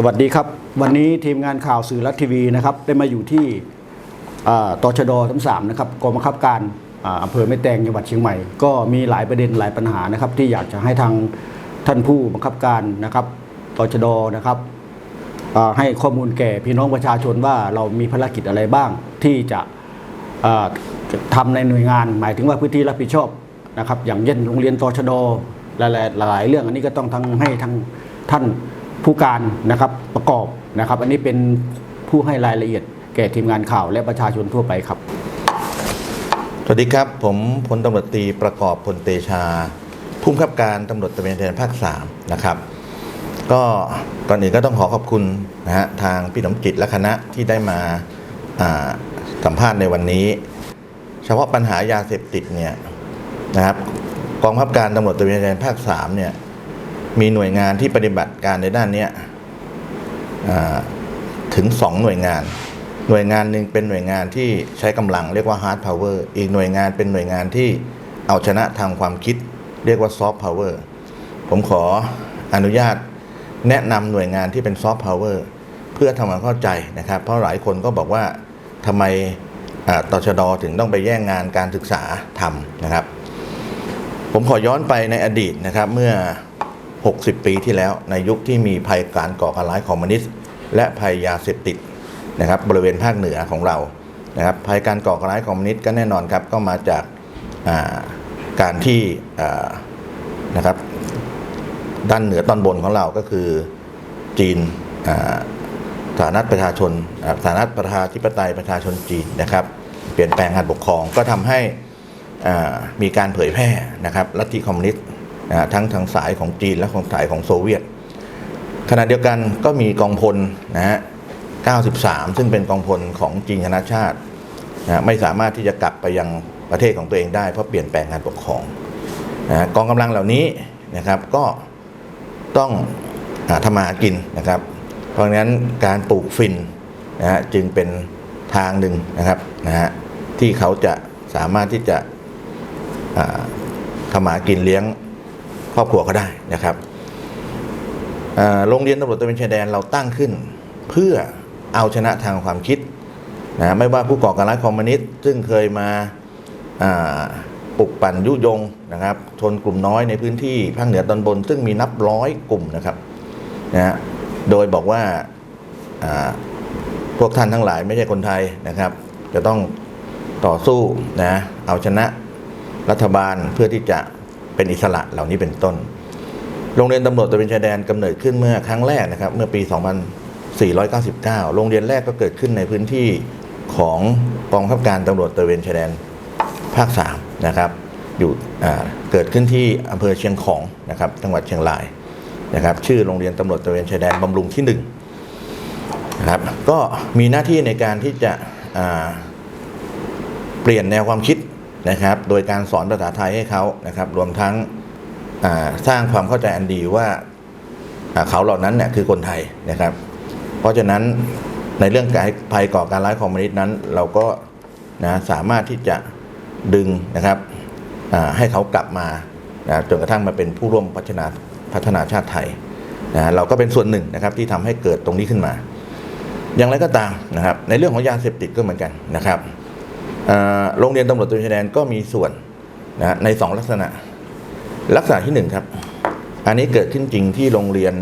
สวัสดีครับ วันนี้ทีมงานข่าวสื่อรัฐทีวีนะครับ ได้มาอยู่ที่อ่าตชดทั้งสามนะครับกองบังคับการอำเภอแม่แตงจังหวัดเชียงใหม่ ก็มีหลายประเด็นหลายปัญหานะครับ ที่อยากจะให้ทางท่านผู้บังคับการนะครับตชดนะครับให้ข้อมูลแก่พี่น้องประชาชนว่าเรามีภารกิจอะไรบ้าง ที่จะอ่าทำในหน่วยงาน หมายถึงว่าพื้นที่รับผิดชอบนะครับ อย่างเช่นโรงเรียนตชดหลายๆหลายๆเรื่องอันนี้ก็ต้องทั้งให้ทางท่าน ผู้การนะครับประกอบนะครับ อันนี้เป็นผู้ให้รายละเอียดแก่ทีมงานข่าวและประชาชนทั่วไปครับ สวัสดีครับ ผมพลตำรวจตรีประกอบพลเตชาผู้บังคับการตำรวจตระเวนชายแดนภาค3นะครับ ก็ก่อนอื่นก็ต้องขอขอบคุณนะฮะทางพี่หนมจิตและคณะที่ได้มาสัมภาษณ์ในวันนี้ เฉพาะปัญหายาเสพติดเนี่ยนะครับกองบังคับการตำรวจตระเวนชายแดนภาค3เนี่ย มีหน่วยงานที่ปฏิบัติการในด้านนี้ยอ่าถึง 2 หน่วยงาน หน่วยงานหนึ่งเป็นหน่วยงานที่ใช้กำลังเรียกว่า hard power อีกหน่วยงานเป็นหน่วยงานที่เอาชนะทางความคิด เรียกว่า soft power ผมขออนุญาตแนะนำหน่วยงานที่เป็น soft power เพื่อทำความเข้าใจนะครับ เพราะหลายคนก็บอกว่าทำไมอ่าตชดถึงต้องไปแย่งงานการศึกษาทำนะครับ ผมขอย้อนไปในอดีตนะครับเมื่อ 60 ปีที่แล้วในยุคที่มีภัยการก่อการร้ายคอมมิวนิสต์และภัยยาเสพติดนะครับบริเวณภาคเหนือของเรานะครับภัยการก่อการร้ายคอมมิวนิสต์ก็แน่นอนครับก็มาจากาการที่นะครับด้านเหนือตอนบนของเราก็คือจีนอ่าสาธารณรัฐประชาชนอ่าสาธารณรัฐประชาธิปไตยประชาชนจีนนะครับ เปลี่ยนแปลงการปกครองก็ทำให้มีการเผยแพร่นะครับลัทธิคอมมิวนิสต์ นะทั้งทางสายของจีนและของสายของโซเวียต ขณะเดียวกันก็มีกองพลนะฮะ 93 ซึ่งเป็นกองพลของจีนคณะชาตินะไม่สามารถที่จะกลับไปยังประเทศของตัวเองได้เพราะเปลี่ยนแปลงการปกครองนะกองกำลังเหล่านี้นะครับก็ต้องหาทำมาหากินนะครับ เพราะงั้นการปลูกฟินนะฮะจึงเป็นทางหนึ่งนะครับนะฮะที่เขาจะสามารถที่จะอ่าทำมากินเลี้ยง รอบครัวเขาได้นะครับโรงเรียนตำรวจตระเวนชายแดนเราตั้งขึ้น เพื่อเอาชนะทางความคิดนะไม่ว่าผู้ก่อการร้ายคอมมิวนิสต์ซึ่งเคยมาปลุกปั่นยุยงนะครับชนกลุ่มน้อยในพื้นที่ภาคเหนือตอนบน ซึ่งมีนับร้อยกลุ่มนะครับนะฮะโดยบอกว่าพวกท่านทั้งหลายไม่ใช่คนไทยนะครับ จะต้องต่อสู้นะเอาชนะรัฐบาลเพื่อที่จะ เป็นอิสระเหล่านี้เป็นต้น โรงเรียนตำรวจตะเวนชายแดนกำเนิดขึ้นเมื่อครั้งแรกนะครับ เมื่อปี 2499 โรงเรียนแรกก็เกิดขึ้นในพื้นที่ของกองบังคับการตำรวจตะเวนชายแดนภาค3นะครับอยู่เกิดขึ้นที่อำเภอเชียงของนะครับจังหวัดเชียงรายนะครับชื่อโรงเรียนตำรวจตะเวนชายแดนบำรุงที่หนึ่งนะครับก็มีหน้าที่ในการที่จะเปลี่ยนแนวความคิด นะครับ โดยการสอนภาษาไทยให้เขานะครับ รวมทั้งสร้างความเข้าใจอันดีว่าเขาเหล่านั้นเนี่ยคือคนไทยนะครับ เพราะฉะนั้นในเรื่องการภัยก่อการร้ายคอมมิวนิสต์นั้น เราก็นะสามารถที่จะดึงนะครับให้เขากลับมานะจนกระทั่งมาเป็นผู้ร่วมพัฒนาพัฒนาชาติไทยนะเราก็เป็นส่วนหนึ่งนะครับที่ทำให้เกิดตรงนี้ขึ้นมา อย่างไรก็ตามนะครับ ในเรื่องของยาเสพติดก็เหมือนกันนะครับ โรงเรียนตำรวจตระเวนชายแดนก็มีส่วนนะในสองลักษณะ ลักษณะที่หนึ่งครับ อันนี้เกิดขึ้นจริงที่โรงเรียน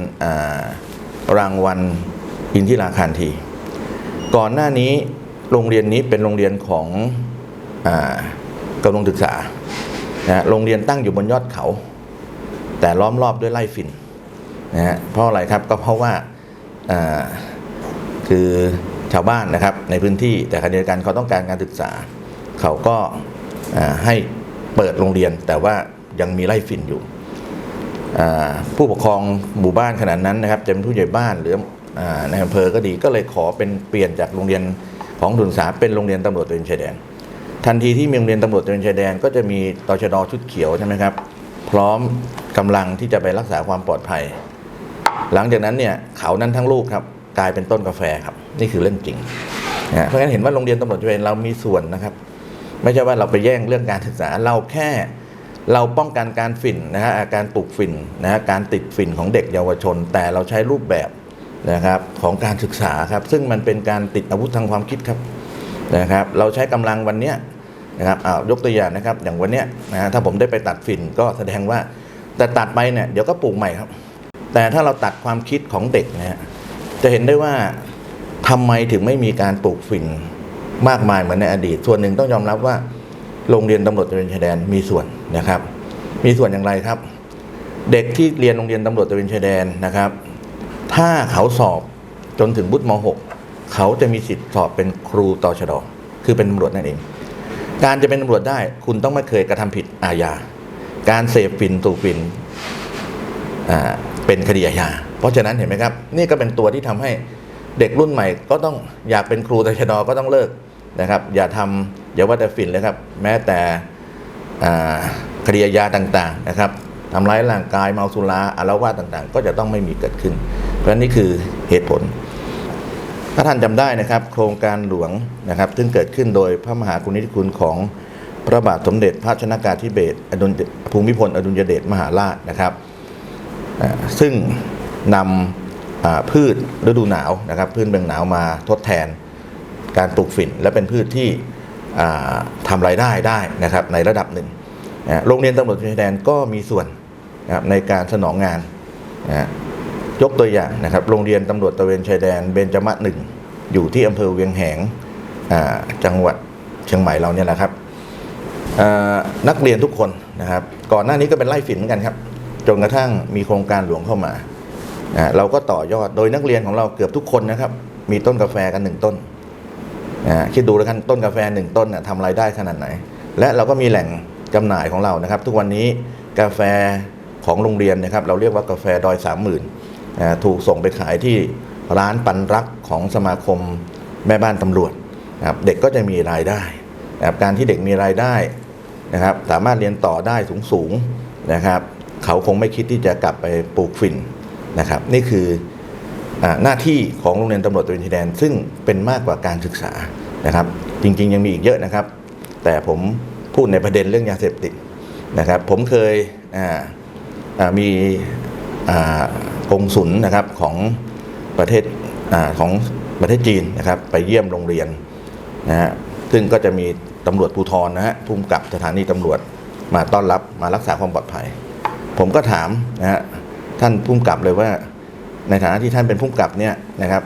รางวัลอินทิราคารที ก่อนหน้านี้โรงเรียนนี้เป็นโรงเรียนของอากำลังศึกษานะโรงเรียนตั้งอยู่บนยอดเขา แต่ล้อมรอบด้วยไร่ฝิ่นนะฮะเพราะอะไรครับก็เพราะว่าอ่าคือชาวบ้านนะครับในพื้นที่แต่ขณะเดียวกันเขาต้องการการศึกษา เขาก็ให้เปิดโรงเรียนแต่ว่ายังมีไร่ฝิ่นอยู่ ผู้ปกครองหมู่บ้านขนาดนั้นนะครับจะเป็นผู้ใหญ่บ้านหรือในอำเภอก็ดีก็เลยขอเป็นเปลี่ยนจากโรงเรียนของทุนศึกษาเป็นโรงเรียนตำรวจตระเวนชายแดน ทันทีที่มีโรงเรียนตำรวจตระเวนชายแดน ก็จะมีตชดชุดเขียวใช่ไหมครับ พร้อมกำลังที่จะไปรักษาความปลอดภัย หลังจากนั้นเนี่ยเขานั้นทั้งลูกครับกลายเป็นต้นกาแฟครับ นี่คือเรื่องจริง เพราะฉะนั้นเห็นว่าโรงเรียนตำรวจตระเวนเรามีส่วนนะครับ ไม่ใช่ว่าเราไปแย่งเรื่องการศึกษาเราแค่เราป้องกันการฝิ่นนะฮะอาการปลูกฝิ่นนะฮะการติดฝิ่นของเด็กเยาวชน แต่เราใช้รูปแบบนะครับของการศึกษาครับ ซึ่งมันเป็นการติดอาวุธทางความคิดครับนะครับ เราใช้กำลังวันเนี้ยนะครับอ้าวยกตัวอย่างนะครับ อย่างวันเนี้ยนะฮะถ้าผมได้ไปตัดฝิ่นก็แสดงว่า แต่ตัดไปเนี่ยเดี๋ยวก็ปลูกใหม่ครับ แต่ถ้าเราตัดความคิดของเด็กนะฮะจะเห็นได้ว่าทำไมถึงไม่มีการปลูกฝิ่น มากมายเหมือนในอดีต ส่วนหนึ่งต้องยอมรับว่า โรงเรียนตำรวจตระเวนชายแดนมีส่วนนะครับ มีส่วนอย่างไรครับ เด็กที่เรียนโรงเรียนตำรวจตระเวนชายแดนนะครับ ถ้าเขาสอบจนถึงบุตรม .6 เขาจะมีสิทธิ์สอบเป็นครูต่อชดคือเป็นตำรวจนั่นเอง การจะเป็นตำรวจได้คุณต้องไม่เคยกระทำผิดอาญาการเสพฝิ่นสูฟินเป็นคดีอาญาเพราะฉะนั้นเห็นไหมครับ นี่ก็เป็นตัวที่ทำให้เด็กรุ่นใหม่ก็ต้องอยากเป็นครูตชดก็ต้องเลิก นะครับ อย่าทำอย่าว่าแต่ฝิ่นเลยครับ แม้แต่คดีอาญาต่างๆนะครับทำร้ายร่างกายเมาสุราอารวาสต่างๆ ก็จะต้องไม่มีเกิดขึ้น เพราะนี่คือเหตุผล ถ้าท่านจำได้นะครับ โครงการหลวงนะครับ ซึ่งเกิดขึ้นโดยพระมหากรุณาธิคุณของพระบาทสมเด็จพระชนากาธิเบศรอดุลภูมิพลอดุลยเดชมหาราชนะครับ ซึ่งนำพืชฤดูหนาวนะครับ พืชเมืองหนาวมาทดแทน การปลูกฝิ่น และเป็นพืชที่ทำรายได้ได้นะครับในระดับหนึ่งนะโรงเรียนตำรวจชายแดนก็มีส่วนนะครับในการสนองงานนะยกตัวอย่างนะครับ โรงเรียนตำรวจตะเวนชายแดนเบญจมะหนึ่งอยู่ที่อำเภอเวียงแหงอ่าจังหวัดเชียงใหม่เราเนี่ยแหละครับนักเรียนทุกคนนะครับ ก่อนหน้านี้ก็เป็นไล่ฝิ่นเหมือนกันครับ จนกระทั่งมีโครงการหลวงเข้ามา เราก็ต่อยอดโดยนักเรียนของเราเกือบทุกคนนะครับ มีต้นกาแฟกันหนึ่งต้น คิดดูแล้วกันต้นกาแฟหนึ่งต้นทำรายได้ขนาดไหน และเราก็มีแหล่งจำหน่ายของเรานะครับ ทุกวันนี้กาแฟของโรงเรียนนะครับ เราเรียกว่ากาแฟดอยสามหมื่นถูกส่งไปขายที่ร้านปันรักของสมาคมแม่บ้านตำรวจนะครับเด็กก็จะมีรายได้นะครับการที่เด็กมีรายได้นะครับ สามารถเรียนต่อได้สูงสูงๆนะครับ เขาคงไม่คิดที่จะกลับไปปลูกฝิ่นนะครับ นี่คือ หน้าที่ของโรงเรียนตำรวจตระเวนชายแดน ซึ่งเป็นมากกว่าการศึกษานะครับ จริงๆ ยังมีอีกเยอะนะครับ แต่ผมพูดในประเด็นเรื่องยาเสพติดนะครับ ผมเคยมีกงสุลนะครับของประเทศอของประเทศจีนนะครับ ไปเยี่ยมโรงเรียนนะฮะซึ่งก็จะมีตำรวจภูธรนะฮะภูมิกับสถานีตำรวจมาต้อนรับมารักษาความปลอดภัย ผมก็ถามนะฮะท่านภูมิกับเลยว่า ในฐานะที่ท่านเป็นภูมิกับเนี่ยนะครับ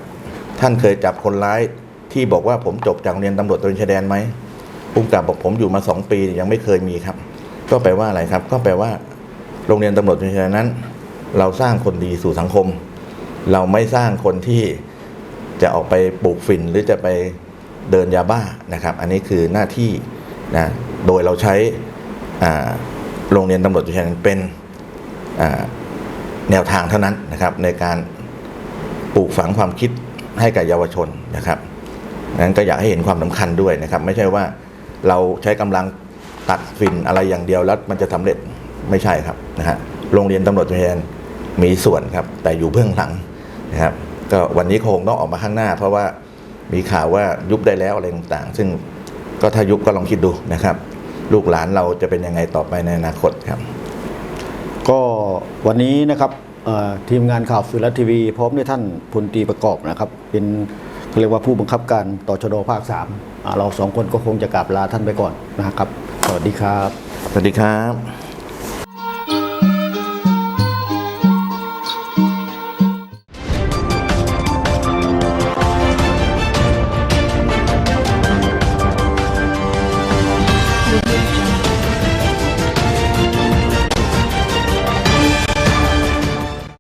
ท่านเคยจับคนร้ายที่บอกว่าผมจบจากโรงเรียนตำรวจตระเวนชายแดนไหมภูมิกับบอกผมอยู่มาสองปียังไม่เคยมีครับ ก็แปลว่าอะไรครับ ก็แปลว่า โรงเรียนตำรวจตระเวนชายแดนนั้น เราสร้างคนดีสู่สังคม เราไม่สร้างคนที่จะออกไปปลูกฝิ่นหรือจะไปเดินยาบ้านะครับ อันนี้คือหน้าที่นะโดยเราใช้โรงเรียนตำรวจตระเวนชายแดนเป็น แนวทางเท่านั้นนะครับ ในการปลูกฝังความคิดให้กับเยาวชนนะครับนั้นก็อยากให้เห็นความสำคัญด้วยนะครับ ไม่ใช่ว่าเราใช้กำลังตัดฝิ่นอะไรอย่างเดียวแล้วมันจะสำเร็จไม่ใช่ครับนะฮะโรงเรียนตำรวจตระเวนชายนมีส่วนครับ แต่อยู่เบื้องหลังนะครับ ก็วันนี้คงต้องออกมาข้างหน้า เพราะว่ามีข่าวว่ายุบได้แล้วอะไรต่างๆ ซึ่งก็ถ้ายุบก็ลองคิดดูนะครับ ลูกหลานเราจะเป็นยังไงต่อไปในอนาคตครับ ก็วันนี้นะครับทีมงานข่าวสื่อรัฐทีวี พร้อมด้วยท่านพลตรีประกอบนะครับ เป็นเรียกว่าผู้บังคับการต่อชดภาคสามเราสองคนก็คงจะกราบลาท่านไปก่อนนะครับ สวัสดีครับ สวัสดีครับ